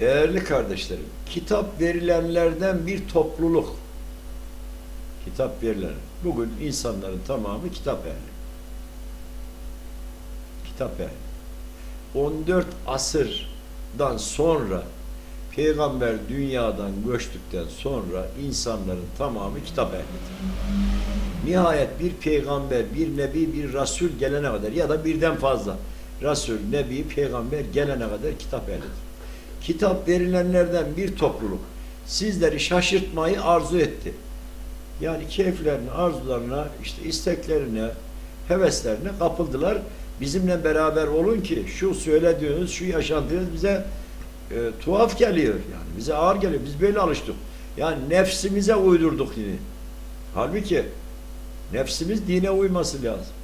Değerli kardeşlerim, kitap verilenlerden bir topluluk. Kitap verilen. Bugün insanların tamamı kitap ehli. Kitap ehli. 14 asırdan sonra peygamber dünyadan göçtükten sonra insanların tamamı kitap ehlidir. Nihayet bir peygamber, bir nebi, bir rasul gelene kadar ya da birden fazla rasul, nebi, peygamber gelene kadar kitap ehlidir. Kitap verilenlerden bir topluluk sizleri şaşırtmayı arzu etti. Yani keyiflerine, arzularına, işte isteklerine, heveslerine kapıldılar. Bizimle beraber olun ki şu söylediğiniz, şu yaşantınız bize e, tuhaf geliyor. Yani bize ağır geliyor. Biz böyle alıştık. Yani nefsimize uydurduk dini. Halbuki nefsimiz dine uyması lazım.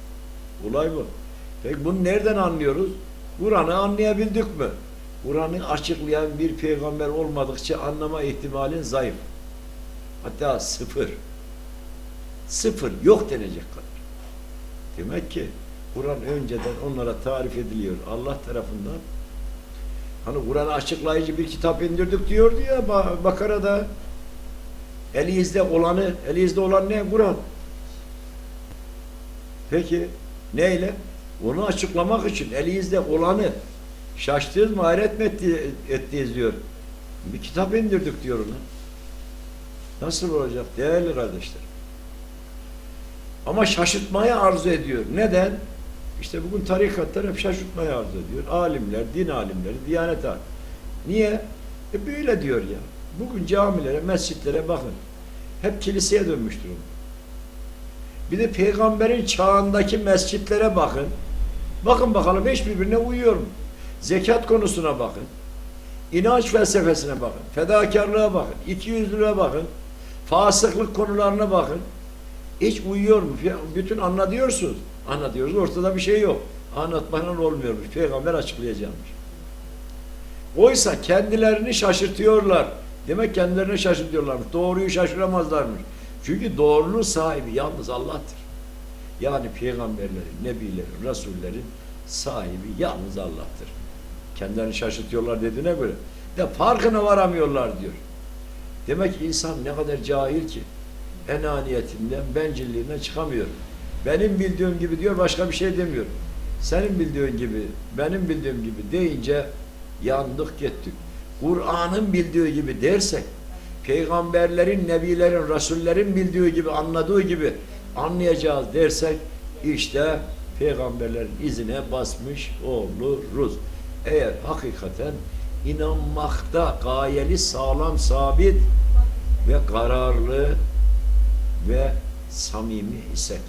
Olay bu. Peki bunu nereden anlıyoruz? Kur'an'ı anlayabildik mi? Kur'an'ı açıklayan bir peygamber olmadıkça anlama ihtimalin zayıf. Hatta sıfır. Sıfır. Yok denecek kadar. Demek ki Kur'an önceden onlara tarif ediliyor Allah tarafından. Hani Kur'an'ı açıklayıcı bir kitap indirdik diyordu ya Ba- Bakara'da. Elinizde olanı, elinizde olan ne? Kur'an. Peki neyle? Onu açıklamak için elinizde olanı şaştınız mı, hayret mi etti, ettiniz diyor. Bir kitap indirdik diyor ona. Nasıl olacak değerli kardeşler? Ama şaşırtmayı arzu ediyor. Neden? İşte bugün tarikatlar hep şaşırtmayı arzu ediyor. Alimler, din alimleri, diyanet alimleri. Niye? E böyle diyor ya. Bugün camilere, mescitlere bakın. Hep kiliseye dönmüş durumda. Bir de peygamberin çağındaki mescitlere bakın. Bakın bakalım hiçbirbirine uyuyor mu? Zekat konusuna bakın. İnanç felsefesine bakın. Fedakarlığa bakın. İkiyüzlülüğe bakın. Fasıklık konularına bakın. Hiç uyuyor mu? Bütün anlatıyorsunuz. Anlatıyoruz. Ortada bir şey yok. Anlatmanın olmuyormuş. Peygamber açıklayacakmış. Oysa kendilerini şaşırtıyorlar. Demek kendilerini şaşırtıyorlarmış. Doğruyu şaşıramazlarmış. Çünkü doğrunun sahibi yalnız Allah'tır. Yani peygamberlerin, nebilerin, rasullerin sahibi yalnız Allah'tır. Kendilerini şaşırtıyorlar dediğine göre de farkına varamıyorlar diyor. Demek ki insan ne kadar cahil ki enaniyetinden, bencilliğinden çıkamıyor. Benim bildiğim gibi diyor başka bir şey demiyor. Senin bildiğin gibi, benim bildiğim gibi deyince yandık gittik. Kur'an'ın bildiği gibi dersek, peygamberlerin, nebilerin, rasullerin bildiği gibi, anladığı gibi anlayacağız dersek, işte peygamberlerin izine basmış oluruz. Eğer hakikaten inanmakta gayeli sağlam, sabit ve kararlı ve samimi isek.